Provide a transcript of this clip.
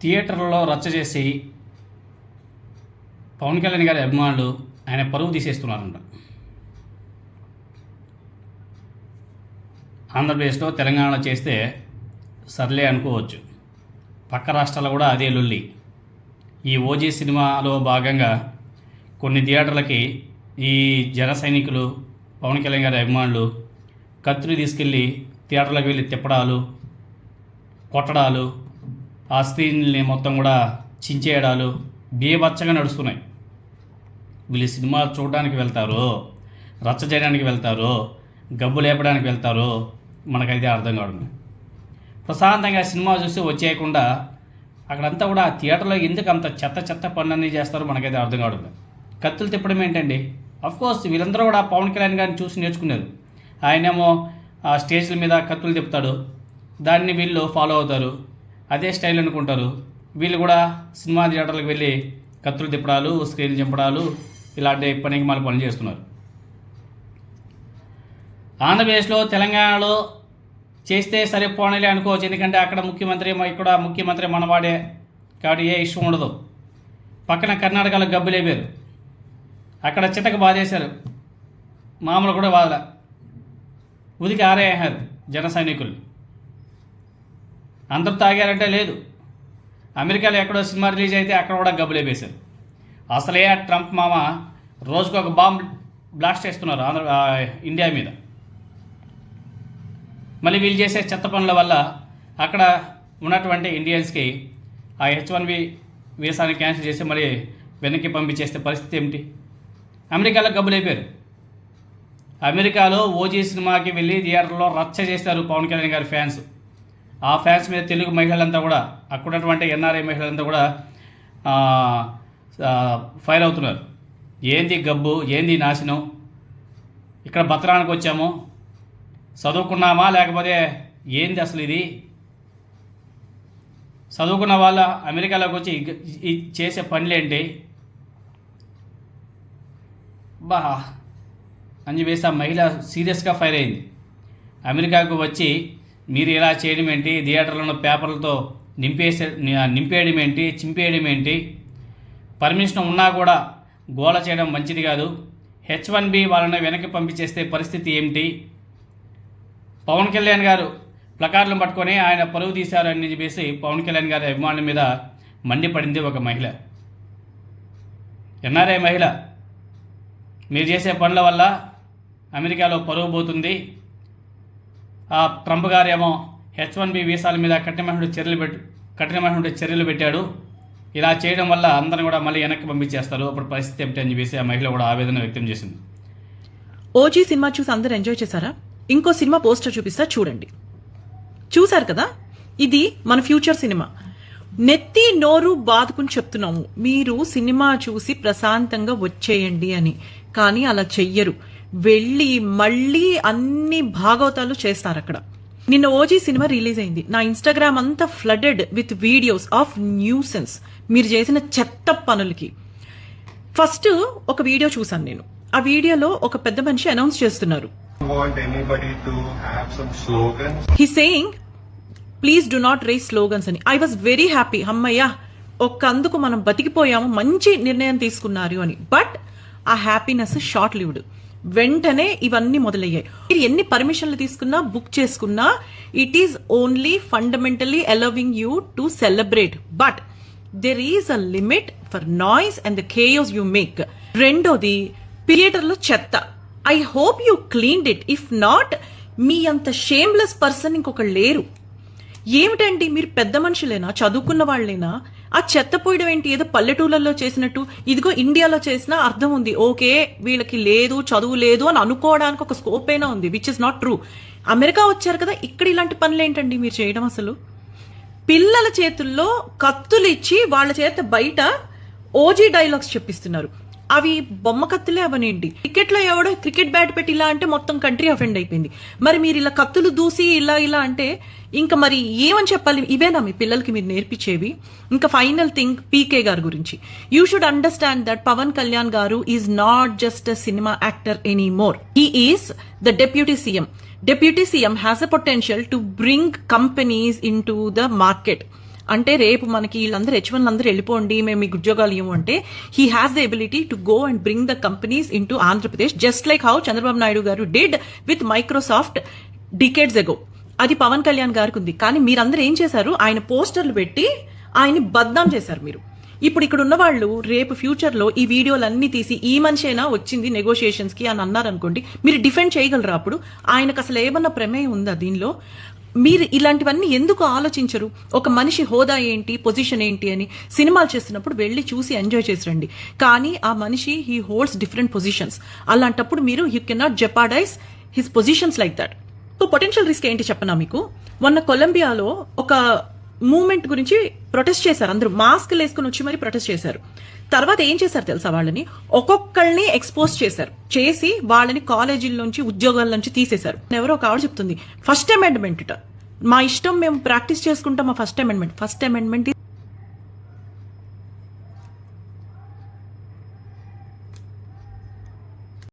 థియేటర్లలో రచ్చ చేసి పవన్ కళ్యాణ్ గారి అభిమానులు ఆయన పరువు తీసేస్తున్నారంట. ఆంధ్రప్రదేశ్లో తెలంగాణలో చేస్తే సర్లే అనుకోవచ్చు. పక్క రాష్ట్రాల్లో కూడా అదే లొల్లి. ఈ ఓజీ సినిమాలో భాగంగా కొన్ని థియేటర్లకి ఈ జన సైనికులు పవన్ కళ్యాణ్ గారి అభిమానులు కత్తులు తీసుకెళ్ళి థియేటర్లకు వెళ్ళి తిప్పడాలు కొట్టడాలు ఆ స్క్రీన్ని మొత్తం కూడా చించేయడాలు బియ్యబచ్చగా నడుస్తున్నాయి. వీళ్ళు సినిమా చూడడానికి వెళ్తారో రచ్చ చేయడానికి వెళ్తారో గబ్బు లేపడానికి వెళ్తారో మనకైతే అర్థం కావడం ప్రశాంతంగా సినిమా చూసి వచ్చేయకుండా అక్కడంతా కూడా ఆ థియేటర్లో ఎందుకు అంత చెత్త చెత్త పనులన్నీ చేస్తారో మనకైతే అర్థం కావడం కత్తులు తిప్పడం ఏంటండి? కోర్స్ వీళ్ళందరూ కూడా పవన్ కళ్యాణ్ గారిని చూసి నేర్చుకున్నారు. ఆయనేమో ఆ స్టేజ్ల మీద కత్తులు తిప్పుతాడు. దాన్ని వీళ్ళు ఫాలో అవుతారు. అదే స్టైల్ అనుకుంటారు. వీళ్ళు కూడా సినిమా థియేటర్లకు వెళ్ళి కత్తులు తిప్పడాలు స్క్రీన్లు చింపడాలు ఇలాంటి పనికి మన పనులు చేస్తున్నారు. ఆంధ్రప్రదేశ్లో తెలంగాణలో చేస్తే సరిపోనలే అనుకోవచ్చు. ఎందుకంటే అక్కడ ముఖ్యమంత్రి ఇక్కడ ముఖ్యమంత్రి మనవాడే కాబట్టి ఏ ఇష్యూ ఉండదు. పక్కన కర్ణాటకలో గబ్బులేపారు అక్కడ చిటక బాధేశారు. మామూలు కూడా బాధల ఉదికి ఆరేయారు జన సైనికులు. అందరూ తాగారంటే లేదు. అమెరికాలో ఎక్కడో సినిమా రిలీజ్ అయితే అక్కడ కూడా గబ్బులేపేశారు అసలే ట్రంప్ మామ రోజుకు ఒక బాంబ్ బ్లాస్ట్ చేస్తున్నారు ఆంధ్ర ఇండియా మీద. మళ్ళీ వీళ్ళు చేసే చెత్త పనుల వల్ల అక్కడ ఉన్నటువంటి ఇండియన్స్కి ఆ హెచ్ వన్ బి వీసాని క్యాన్సిల్ చేసి మరి వెనక్కి పంపించేస్తే పరిస్థితి ఏమిటి? అమెరికాలో గబ్బులైపోయారు అమెరికాలో ఓజీ సినిమాకి వెళ్ళి థియేటర్లో రచ్చ చేస్తారు పవన్ కళ్యాణ్ గారి ఫ్యాన్స్. ఆ ఫ్యాన్స్ మీద తెలుగు మహిళలంతా కూడా అక్కడటువంటి ఎన్ఆర్ఐ మహిళలంతా కూడా ఫైర్ అవుతున్నారు. ఏంది గబ్బు? ఏంది నాశనం? ఇక్కడ బతరానికి వచ్చాము. చదువుకున్నామా? లేకపోతే ఏంది అసలు ఇది? చదువుకున్న వాళ్ళ అమెరికాలోకి వచ్చి చేసే పనులేంటి? బా అని చెప్పేసి ఆ మహిళ సీరియస్గా ఫైర్ అయింది. అమెరికాకు వచ్చి మీరు ఇలా చేయడం ఏంటి? థియేటర్లను పేపర్లతో నింపేసే నింపేయడం ఏంటి? చింపేయడం ఏంటి? పర్మిషన్ ఉన్నా కూడా గోల చేయడం మంచిది కాదు. హెచ్ వన్ బి వాళ్ళని వెనక్కి పంపించేస్తే పరిస్థితి ఏమిటి? పవన్ కళ్యాణ్ గారు ప్లకార్లను పట్టుకొని ఆయన పరువు తీశారని చెప్పేసి పవన్ కళ్యాణ్ గారి అభిమానుల మీద మండిపడింది ఒక మహిళ. ఎన్ఆర్ఐ మహిళ. మీరు చేసే పనుల వల్ల అమెరికాలో పరువు పోతుంది. ట్రంప్ గారేమో హెచ్ వన్ బి వీసాల మీద కఠినమైనటువంటి చర్యలు పెట్టి కఠినమైనటువంటి చర్యలు పెట్టాడు. ఇలా చేయడం వల్ల అందరిని కూడా మళ్ళీ వెనక్కి పంపించేస్తారు. అప్పుడు పరిస్థితి ఏమిటి అని చెప్పేసి ఆ మహిళ కూడా ఆవేదన వ్యక్తం చేసింది. ఓజీ సినిమా చూసి అందరు ఎంజాయ్ చేశారా? ఇంకో సినిమా పోస్టర్ చూపిస్తా చూడండి. చూశారు కదా? ఇది మన ఫ్యూచర్ సినిమా. నెత్తి నోరు బాదుకుని చెప్తున్నాము. మీరు సినిమా చూసి ప్రశాంతంగా వచ్చేయండి అని. కానీ అలా చెయ్యరు. వెళ్ళి మళ్ళీ అన్ని భాగవతాలు చేస్తారు అక్కడ. నిన్న ఓజీ సినిమా రిలీజ్ అయింది. నా ఇన్స్టాగ్రామ్ అంతా flooded with videos of nuisance మీరు చేసిన చెత్త పనులకి. ఫస్ట్ ఒక వీడియో చూసాను నేను. ఆ వీడియోలో ఒక పెద్ద మనిషి అనౌన్స్ చేస్తున్నారు. He saying please do not raise slogans అని. ఐ వాజ్ వెరీ హ్యాపీ అమ్మయ్యా ఒక్కందుకు మనం బతికిపోయాము మంచి నిర్ణయం తీసుకున్నారు అని. బట్ ఆ హ్యాపీనెస్ షార్ట్ లివ్డ్ వెంటనే ఇవన్నీ మొదలయ్యాయి. మీరు ఎన్ని పర్మిషన్లు తీసుకున్నా బుక్ చేసుకున్నా it is only fundamentally allowing you to celebrate but there is a limit for noise and the chaos you make రెండోది థియేటర్లో చెత్త. I hope you cleaned it if not మీ అంత షేమ్లెస్ పర్సన్ ఇంకొకళ్ళు లేరు. ఏమిటండి? మీరు పెద్ద మనుషులేనా? చదువుకున్న వాళ్ళేనా? ఆ చెత్త పోయడం ఏంటి? ఏదో పల్లెటూళ్ళల్లో చేసినట్టు. ఇదిగో ఇండియాలో చేసినా అర్థం ఉంది. ఓకే వీళ్ళకి లేదు చదువు లేదు అని అనుకోవడానికి ఒక స్కోప్ అయినా ఉంది which is not true America వచ్చారు కదా ఇక్కడ ఇలాంటి పనులు ఏంటండి మీరు చేయడం అసలు? పిల్లల చేతుల్లో కత్తులు ఇచ్చి వాళ్ళ చేత బయట ఓజీ డైలాగ్స్ చెప్పిస్తున్నారు. అవి బొమ్మ కత్తులే అవనేంటి? క్రికెట్లో ఎవడో క్రికెట్ బ్యాట్ పెట్టి ఇలా అంటే మొత్తం కంట్రీ అఫెండ్ అయిపోయింది. మరి మీరు ఇలా కత్తులు దూసి ఇలా ఇలా అంటే ఇంకా మరి ఏమని చెప్పాలి? ఇవేనా మీ పిల్లలకి మీరు నేర్పించేవి? ఇంకా ఫైనల్ థింగ్ పీకే గారి గురించి. You should understand that Pawan Kalyan గారు is not just a cinema actor any more he is the deputy CM. Deputy CM has a potential to bring companies into the market. అంటే రేపు మనకి వీళ్ళందరూ H one అందరూ వెళ్ళిపోండి మేము మీకు ఉద్యోగాలు ఇవ్వము అంటే he has the ability to go and bring the companies into Andhra Pradesh just like how Chandrababu Naidu గారు did with Microsoft decades ago అది పవన్ కళ్యాణ్ గారికి ఉంది. కానీ మీరందరూ ఏం చేశారు? ఆయన పోస్టర్లు పెట్టి ఆయన్ని బద్నాం చేశారు మీరు. ఇప్పుడు ఇక్కడ ఉన్న వాళ్ళు రేపు ఫ్యూచర్లో ఈ వీడియోలన్నీ తీసి ఈ మనిషైనా వచ్చింది నెగోషియేషన్స్కి అని అన్నారనుకోండి మీరు డిఫెండ్ చేయగలరా అప్పుడు? ఆయనకు అసలు ఏమన్నా ప్రమేయం ఉందా దీనిలో? మీరు ఇలాంటివన్నీ ఎందుకు ఆలోచించరు? ఒక మనిషి హోదా ఏంటి పొజిషన్ ఏంటి అని సినిమాలు చేస్తున్నప్పుడు వెళ్ళి చూసి ఎంజాయ్ చేసి రండి కానీ ఆ మనిషి హీ హోల్డ్స్ డిఫరెంట్ పొజిషన్స్ అలాంటప్పుడు మీరు you cannot jeopardize his positions like that so potential risk ఏంటి చెప్పనా మీకు? మొన్న కొలంబియాలో ఒక మూమెంట్ గురించి ప్రొటెస్ట్ చేశారు అందరూ. మాస్క్ వేసుకుని వచ్చి మరి ప్రొటెస్ట్ చేశారు. తర్వాత ఏం చేశారు తెలుసా వాళ్ళని? ఒక్కొక్కళ్ళని ఎక్స్పోజ్ చేశారు. చేసి వాళ్ళని కాలేజీల నుంచి ఉద్యోగాల నుంచి తీసేశారు. ఎవరో ఒక ఆవిడ చెప్తుంది ఫస్ట్ అమెండ్మెంట్ మా ఇష్టం మేము ప్రాక్టీస్ చేసుకుంటాం మా ఫస్ట్ అమెండ్మెంట్ ఫస్ట్ అమెండ్మెంట్